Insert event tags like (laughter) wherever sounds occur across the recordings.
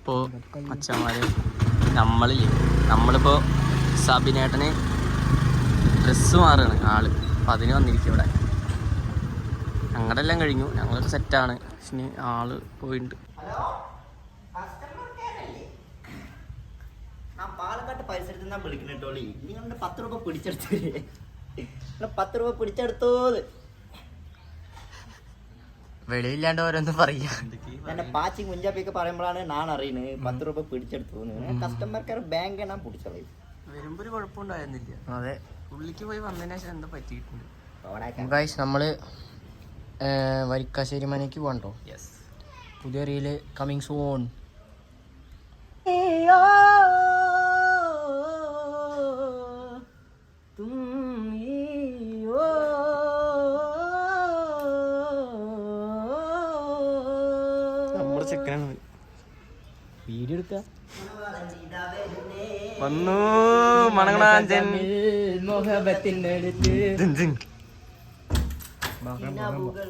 അപ്പോൾ അച്ഛന്മാര് നമ്മളില്ലേ നമ്മളിപ്പോൾ സബിനേട്ടന് ഡ്രസ്സ് മാറുകയാണ് ആൾ. അപ്പം അതിന് വന്നിരിക്കും ഇവിടെ. ഞങ്ങളുടെ എല്ലാം കഴിഞ്ഞു. ഞങ്ങളൊക്കെ സെറ്റാണ് പക്ഷെ ആൾ പോയിട്ടുണ്ട് പാലക്കാട്ട് പരിസരത്ത് നിന്നാ വിളിക്കണോളി നിങ്ങളുടെ പത്ത് രൂപ പിടിച്ചെടുത്തു നിങ്ങൾ പത്ത് രൂപ പിടിച്ചെടുത്തോത് വെളിയില്ലാണ്ട് ഓരോന്ന് പറയാ. എന്നെ പാച്ചി കുഞ്ചാപ്പിയൊക്കെ പറയുമ്പോഴാണ് ഞാൻ അറിയുന്നത് പത്ത് രൂപ പിടിച്ചെടുത്തു കസ്റ്റമർക്കാർ ബാങ്ക് ഞാൻ പിടിച്ചോളൂ വരുമ്പോ ഒരു കുഴപ്പമുണ്ടായിരുന്നില്ല. അതെ. പോയി വന്നതിന് ശേഷം എന്താ പറ്റിയിട്ടുണ്ട്. ഗൈസ് നമ്മൾ വരിക്കാശ്ശേരി മനയ്ക്ക് പോകണ്ടോ യെസ് പുതിയ റീൽ കമ്മിങ് സൂൺ വന്നു മണങ്ങണാഞ്ചൻ അടുത്ത്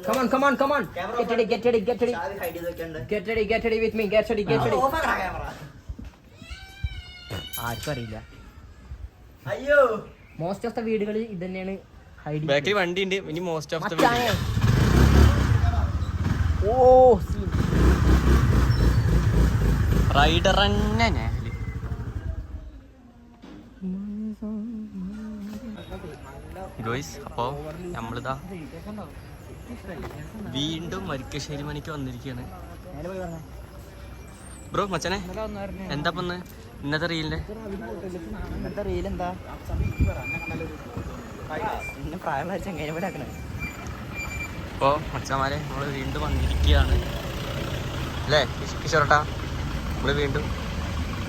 Come on, come on, come on. Get ready, get ready, get ready. Hide ചെയ്ത് വെക്കണ്ട് Get ready, get ready with me. Get ready, get ready. ആർക്കും അറിയില്ല അയ്യോ മോസ്റ്റ് ഓഫ് ദ വീടുകളിൽ ഇത് തന്നെയാണ് ഹൈഡ് ബാക്കിൽ വണ്ടി ഉണ്ട് ഇനി most of the oh. Rider തന്നെ ഗോയ്സ് അപ്പോ നമ്മളിതാ വീണ്ടും മരിക്കശ്ശേരി മണിക്ക് വന്നിരിക്കുകയാണ് ബ്രോ മച്ചനെ എന്താ പൊന്ന് ഇന്നത്തെ റീലിന്റെ ഇന്നത്തെ റീൽ എന്താ? അപ്പോ മച്ചന്മാരെ നമ്മൾ വീണ്ടും വന്നിരിക്കുകയാണ് അല്ലേ കിഷോറട്ടാ നമ്മൾ വീണ്ടും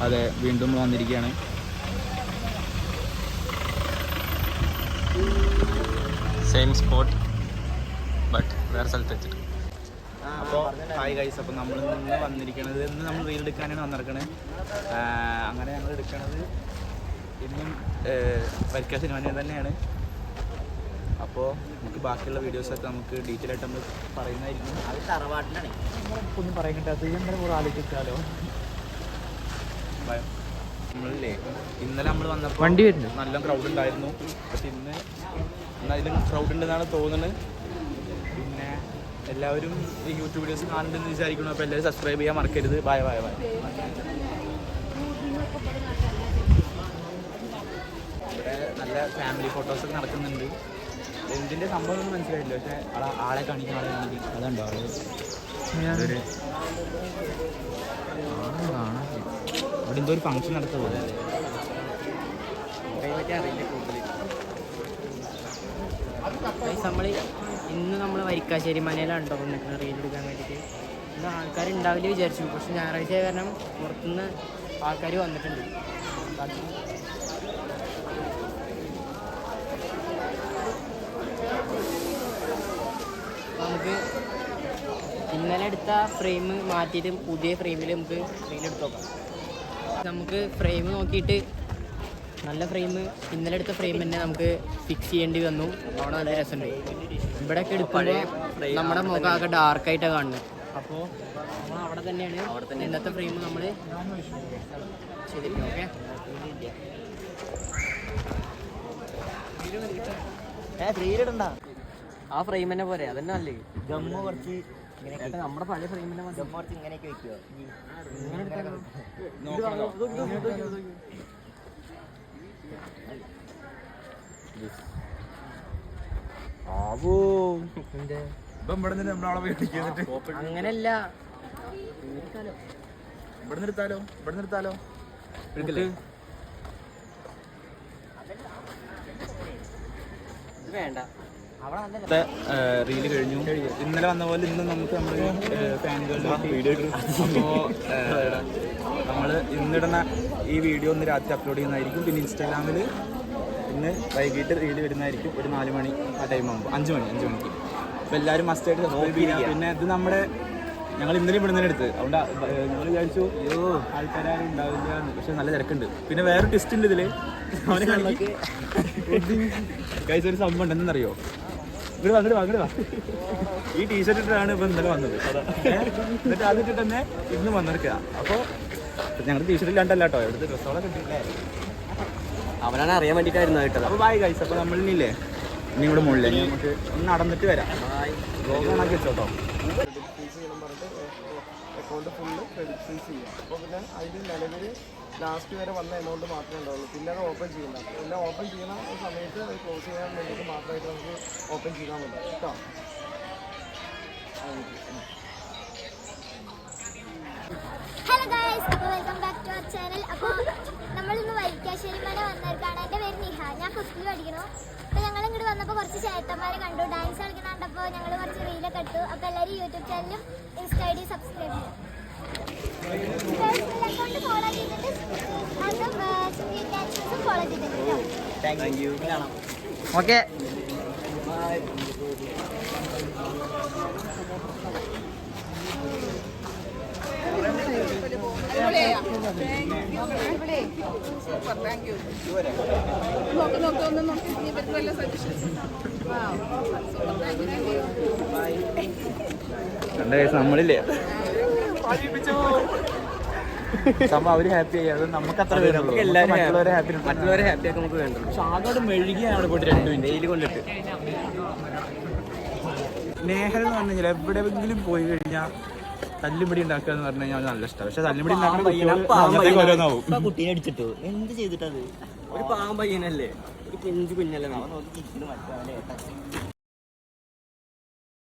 അതെ വീണ്ടും വന്നിരിക്കുകയാണ്. സെയിം സ്പോട്ട് ബട്ട് വേറെ സ്ഥലത്ത് വെച്ചിട്ട്. അപ്പോൾ ഹായ് ഗൈസ് അപ്പോൾ നമ്മൾ ഇന്ന് വന്നിരിക്കണത് ഇന്ന് നമ്മൾ റീൽ എടുക്കാനാണ് വന്നിരിക്കണത് അങ്ങനെ ഞങ്ങൾ എടുക്കണത് ഇന്നും വരിക്ക സിനിമ തന്നെയാണ്. അപ്പോൾ നമുക്ക് ബാക്കിയുള്ള വീഡിയോസൊക്കെ നമുക്ക് ഡീറ്റെയിൽ ആയിട്ട് നമ്മൾ പറയുന്നതായിരിക്കും. അത് തറവാട്ടിലാണ്. ഒന്നും പറയാൻ കിട്ടാത്തത് ഇങ്ങനെ ആലോചിക്കാമല്ലോ നമ്മളില്ലേ? ഇന്നലെ നമ്മൾ വന്നപ്പോൾ വണ്ടി വരുന്നു. നല്ല ക്രൗഡ് ഉണ്ടായിരുന്നു. പക്ഷെ ഇന്ന് അതിലും ക്രൗഡ് ഉണ്ടെന്നാണ് തോന്നുന്നത്. പിന്നെ എല്ലാവരും ഈ യൂട്യൂബ് വീഡിയോസ് കാണുന്നുണ്ടെന്ന് വിചാരിക്കണം അപ്പോൾ എല്ലാവരും സബ്സ്ക്രൈബ് ചെയ്യാൻ മറക്കരുത്. ബൈ ബൈ ബൈ ഇവിടെ നല്ല ഫാമിലി ഫോട്ടോസൊക്കെ നടക്കുന്നുണ്ട്. എന്തിന്റെ സംഭവം ഒന്നും മനസ്സിലായില്ല പക്ഷേ ആളെ കാണിക്കാൻ ആളെ കാണിക്കും അതുണ്ടോ ആൾ? അവിടെ എന്തോ ഒരു ഫംഗ്ഷൻ പോലെ. നമ്മൾ ഇന്ന് നമ്മൾ വരിക്കാശ്ശേരി മനയിലാണ് കേട്ടോ വന്നിട്ട് റീൽ എടുക്കാൻ വേണ്ടിയിട്ട് ഇന്ന് ആൾക്കാർ ഉണ്ടാവില്ല വിചാരിച്ചു. പക്ഷെ ഞായറാഴ്ച കാരണം പുറത്തുനിന്ന് ആൾക്കാർ വന്നിട്ടുണ്ട് അപ്പൊ നമുക്ക് എടുത്ത ഫ്രെയിം മാറ്റിയിട്ട് പുതിയ ഫ്രെയിമിൽ നമുക്ക് റീൽ എടുത്ത് നോക്കാം. നമുക്ക് ഫ്രെയിം നോക്കിയിട്ട് നല്ല ഫ്രെയിം ഇന്നലെ എടുത്ത ഫ്രെയിം തന്നെ നമുക്ക് ഫിക്സ് ചെയ്യേണ്ടി വന്നു. അവിടെ നല്ല രസമുണ്ട്. ഇവിടെയൊക്കെ എടുക്കുമ്പോൾ നമ്മുടെ മുഖം ആകെ ഡാർക്കായിട്ടാണ് കാണുന്നത് അപ്പോൾ നമ്മൾ അവിടെ തന്നെയാണ്. അവിടെ തന്നെ ഇന്നത്തെ ഫ്രെയിം നമ്മൾ ചെയ്തിരിക്കുന്നത് ഓക്കെ ഏ ആ ഫ്രെയിം തന്നെ പോരെ അതന്നെ അല്ലേ ഗമ്മ കുറച്ച് നമ്മുടെ പഴയ ഫ്രെയിം തന്നെ മതി. ഗമ്മ കുറച്ച് ഇങ്ങനെയൊക്കെ വെക്കുവോ? പോയി അങ്ങനെയല്ല. ഇവിടെ നിർത്താലോ ഇവിടെ നിർത്താലോ ഇത് വേണ്ട. റീൽ കഴിഞ്ഞു. ഇന്നലെ വന്ന പോലെ ഇന്ന് നമുക്ക് അപ്പോൾ നമ്മൾ ഇന്നിടുന്ന ഈ വീഡിയോ ഒന്ന് രാത്രി അപ്ലോഡ് ചെയ്യുന്നതായിരിക്കും. പിന്നെ ഇൻസ്റ്റാഗ്രാമിൽ ഇന്ന് വൈകിട്ട് റീൽ വരുന്നതായിരിക്കും. ഒരു നാല് മണി ആ ടൈം ആകുമ്പോൾ അഞ്ച് മണി അഞ്ച് മണിക്ക്. അപ്പോൾ എല്ലാവരും മസ്റ്റായിട്ട് സബ്സ്ക്രൈബ് ചെയ്യുക. പിന്നെ ഇത് നമ്മുടെ ഞങ്ങൾ ഇന്നലെ ഇവിടെ നിന്ന് എടുത്ത്. അതുകൊണ്ട് ഞങ്ങൾ വിചാരിച്ചു അയ്യോ. ആൾക്കാരും ഉണ്ടാവില്ല പക്ഷെ നല്ല തിരക്കുണ്ട്. പിന്നെ വേറെ ടെസ്റ്റ് ഉണ്ട് ഇതിൽ. (laughs) അവനെ (laughs) ഒരു സംഭവം ഉണ്ട് ഇവിടെ വന്നിട്ട് വാ ഈ ടീഷർട്ട് ഇട്ടിട്ടാണ് ഇപ്പൊ ഇന്നലെ വന്നത്? എന്നിട്ട് അതിട്ടിട്ട് തന്നെ ഇന്ന് വന്നിരിക്കുക അപ്പോൾ ഞങ്ങൾ ടീഷർട്ട് ഇല്ലാണ്ടല്ല കേട്ടോ ഇവിടുത്തെ ഡ്രസ്സോളെ കിട്ടിയില്ലേ അവനാണ് അറിയാൻ വേണ്ടിയിട്ടായിരുന്നു കേട്ടത് അപ്പോൾ ബൈ ഗൈസ് അപ്പോൾ നമ്മളിനില്ലേ ഇനി ഇവിടെ മുകളിൽ ഇനി നമുക്ക് ഒന്ന് നടന്നിട്ട് വരാം. ഓണാക്കി വെച്ചോട്ടോ. അക്കൗണ്ട് ഫുള്ള് ക്രെഡിറ്റ് ചെയ്യാം. അപ്പോൾ പിന്നെ അതിൽ നിലവിൽ ലാസ്റ്റ് വരെ വന്ന എമൗണ്ട് മാത്രമേ ഉണ്ടാവുള്ളൂ. പിന്നെ അത് ഓപ്പൺ ചെയ്യണ്ട. എല്ലാം ഓപ്പൺ ചെയ്യുന്ന സമയത്ത് അത് ക്ലോസ് ചെയ്യാൻ വേണ്ടിയിട്ട് മാത്രമായിട്ട് നമുക്ക് ഓപ്പൺ ചെയ്യാൻ മതി. കേട്ടോ? ഹലോ അപ്പോൾ welcome back to our channel അപ്പോൾ നമ്മളിന്ന് വൈക്കാശ്ശേരി മല വന്നേക്കാണ് എന്റെ പേര് നിഹ. ഞാൻ ഫിഫ്തിൽ പഠിക്കണു. അപ്പോൾ ഞങ്ങൾ ഇങ്ങോട്ട് വന്നപ്പോൾ കുറച്ച് ചേട്ടന്മാരെ കണ്ടു. ഡാൻസ് കളിക്കുന്ന കണ്ടപ്പോൾ ഞങ്ങൾ കുറച്ച് റീലൊക്കെ ഇട്ടു. അപ്പോൾ എല്ലാവരും യൂട്യൂബ് ചാനലും ഇൻസ്റ്റ ഐ ഡി സബ്സ്ക്രൈബ് ചെയ്യും അക്കൗണ്ട് ഫോളോ ചെയ്തിട്ട് അതും ഫോളോ ചെയ്തിട്ടുണ്ട് താങ്ക് യു ഓക്കെ രണ്ട് കേസ് നമ്മളില്ലേ സംഭവം അവർ ഹാപ്പി ആയി. അത് നമുക്ക് അത്ര മറ്റുള്ളവരെ ഹാപ്പി മറ്റുള്ളവരെ ഹാപ്പി ആക്കി നമുക്ക് വേണ്ടത് പക്ഷെ ആകോട് മെഴുകിയാണ് അവിടെ പോയിട്ട് രണ്ട് മിനിറ്റ്. കൊണ്ടിട്ട്. നേഹൽ എന്ന് പറഞ്ഞു കഴിഞ്ഞാൽ എവിടെയെങ്കിലും പോയി കഴിഞ്ഞാൽ തല്ലുപിടി ഉണ്ടാക്കുക എന്ന് പറഞ്ഞു കഴിഞ്ഞാൽ നല്ല ഇഷ്ടമാണ്. പക്ഷെ തല്ലുപിടി ഉണ്ടാക്കുന്ന കുട്ടീനെ അടിച്ചിട്ടു. എന്ത് ചെയ്തിട്ടത്? ഒരു പാവം പയ്യനല്ലേ? ഒരു പിഞ്ചു കുഞ്ഞല്ലേ? അവൻ നോക്കി ചിരിക്കുന്നു മറ്റേ